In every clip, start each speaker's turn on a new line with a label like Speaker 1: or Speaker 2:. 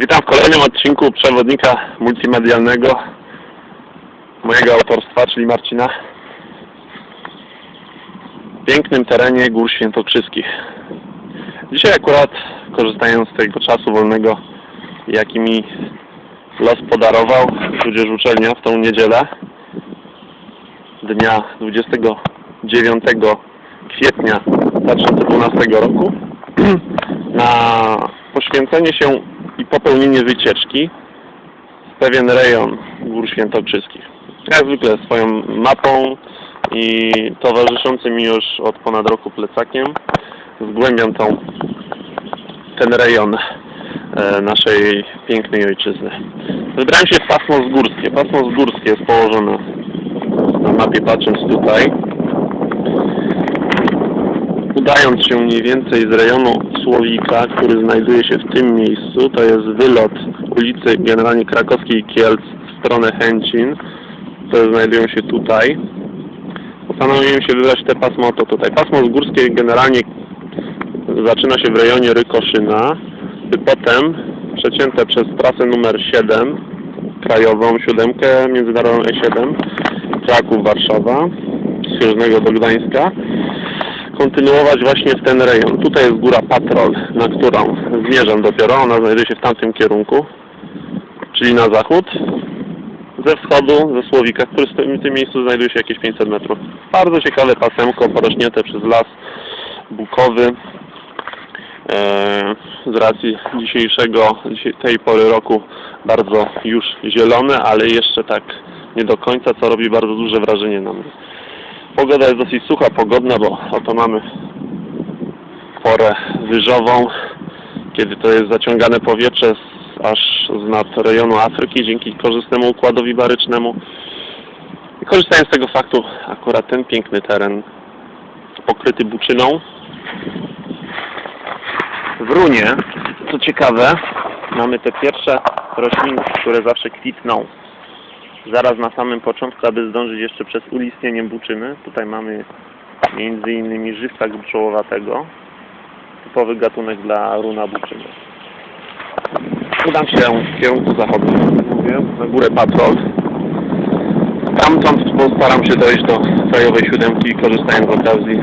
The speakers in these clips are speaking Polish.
Speaker 1: Witam w kolejnym odcinku przewodnika multimedialnego mojego autorstwa, czyli Marcina. W pięknym terenie Gór Świętokrzyskich. Dzisiaj akurat korzystając z tego czasu wolnego, jaki mi los podarował, tudzież uczelnia w tą niedzielę, dnia 29 kwietnia 2012 roku, na poświęcenie się i popełnienie wycieczki w pewien rejon Gór Świętokrzyskich. Jak zwykle swoją mapą i towarzyszącym mi już od ponad roku plecakiem zgłębiam tą, ten rejon e, naszej pięknej ojczyzny. Wybrałem się w pasmo zgórskie. Pasmo zgórskie jest położone na mapie patrząc tutaj. Udając się mniej więcej z rejonu Słowika, który znajduje się w tym miejscu, to jest wylot ulicy generalnie Krakowskiej Kielc w stronę Chęcin, które znajdują się tutaj. Postanowiłem się wybrać te pasmo to tutaj. Pasmo górskie generalnie zaczyna się w rejonie Rykoszyna, by potem przecięte przez trasę numer 7, krajową siódemkę międzynarodową E7, Kraków, Warszawa, z Chieżnego do Gdańska, kontynuować właśnie w ten rejon. Tutaj jest góra Patrol, na którą zmierzam dopiero. Ona znajduje się w tamtym kierunku, czyli na zachód. Ze wschodu, ze Słowika, który w tym, miejscu znajduje się jakieś 500 metrów. Bardzo ciekawe pasemko porośnięte przez las bukowy. Eee, z racji dzisiejszego, tej pory roku bardzo już zielone, ale jeszcze tak nie do końca, co robi bardzo duże wrażenie na mnie. Pogoda jest dosyć sucha, pogodna, bo oto mamy porę wyżową, kiedy to jest zaciągane powietrze z, aż z nad rejonu Afryki dzięki korzystnemu układowi barycznemu. I korzystając z tego faktu, akurat ten piękny teren pokryty buczyną. W runie, co ciekawe, mamy te pierwsze rośliny, które zawsze kwitną zaraz na samym początku, aby zdążyć jeszcze przez ulistnienie buczyny. Tutaj mamy między innymi żywca gruczołowatego, typowy gatunek dla runa buczyny. Udam się w kierunku zachodnim, mówię, na górę Patrol. Stamtąd postaram się dojść do krajowej siódemki, korzystając z okazji,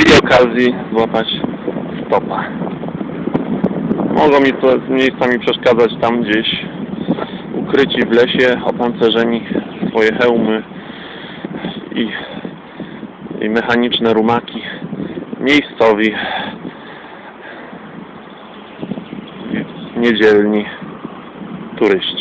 Speaker 1: i okazji złapać stopa. Mogą mi to miejscami przeszkadzać tam gdzieś ukryci w lesie, opancerzeni swoje hełmy i, i mechaniczne rumaki miejscowi niedzielni turyści.